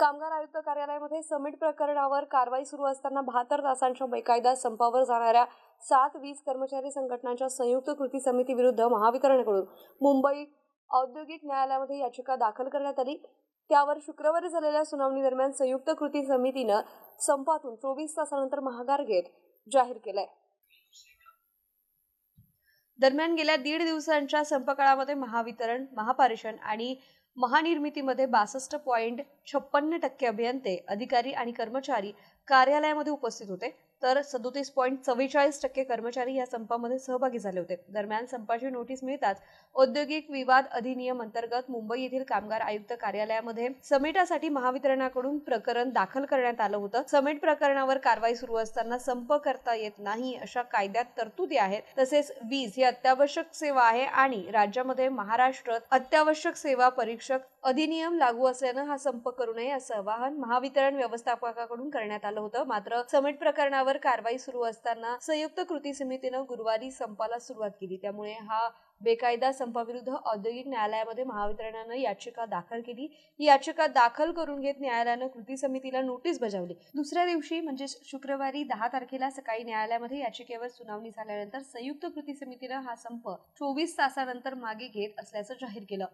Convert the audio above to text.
कामगार आयुक्त कार्यालयामध्ये समिट प्रकरणावर कारवाई सुरू असताना बहात्तर तासांच्या बेकायदा संपावर जाणाऱ्या सात वीज कर्मचारी संघटनांच्या संयुक्त कृती समिती विरुद्ध महावितरणकडून मुंबई औद्योगिक न्यायालयामध्ये याचिका दाखल करण्यात आली. त्यावर शुक्रवारी झालेल्या सुनावणी दरम्यान संयुक्त कृती समितीनं संपातून चोवीस तासानंतर महागार घेत जाहीर केलाय. दरम्यान गेल्या दीड दिवसांच्या संपकाळामध्ये महावितरण महापारेषण आणि महानिर्मितीमध्ये बासष्ट पॉईंट छप्पन्न टक्के अभियंते अधिकारी आणि कर्मचारी कार्यालयामध्ये उपस्थित होते. तर सदोतीस पॉईंट चव्वेचाळीस टक्के कर्मचारी या संपामध्ये सहभागी झाले होते. दरम्यान संपाची नोटीस मिळताच औद्योगिक विवाद अधिनियम अंतर्गत मुंबई येथील कामगार आयुक्त कार्यालयामध्ये समेटासाठी महावितरणाकडून प्रकरण दाखल करण्यात आलं होतं. समेट प्रकरणावर कारवाई सुरू असताना संप करता येत नाही अशा कायद्यात तरतुदी आहेत. तसेच वीज ही अत्यावश्यक सेवा आहे आणि राज्यामध्ये महाराष्ट्र अत्यावश्यक सेवा परीक्षक अधिनियम लागू असल्यानं हा संप करू नये असं आवाहन महावितरण व्यवस्थापकाकडून करण्यात आलं होतं. मात्र समेट प्रकरणावर कारवाई सुरू असताना संयुक्त कृती समितीनं गुरुवारी संपाला सुरुवात केली. त्यामुळे हा बेकायदा संपाविरुद्ध औद्योगिक न्यायालयामध्ये महावितरणानं याचिका दाखल केली. ही याचिका दाखल करून घेत न्यायालयानं कृती समितीला नोटीस बजावली. दुसऱ्या दिवशी म्हणजे शुक्रवारी दहा तारखेला सकाळी न्यायालयामध्ये याचिकेवर सुनावणी झाल्यानंतर संयुक्त कृती समितीनं हा संप चोवीस तासानंतर मागे घेत असल्याचं जाहीर केलं.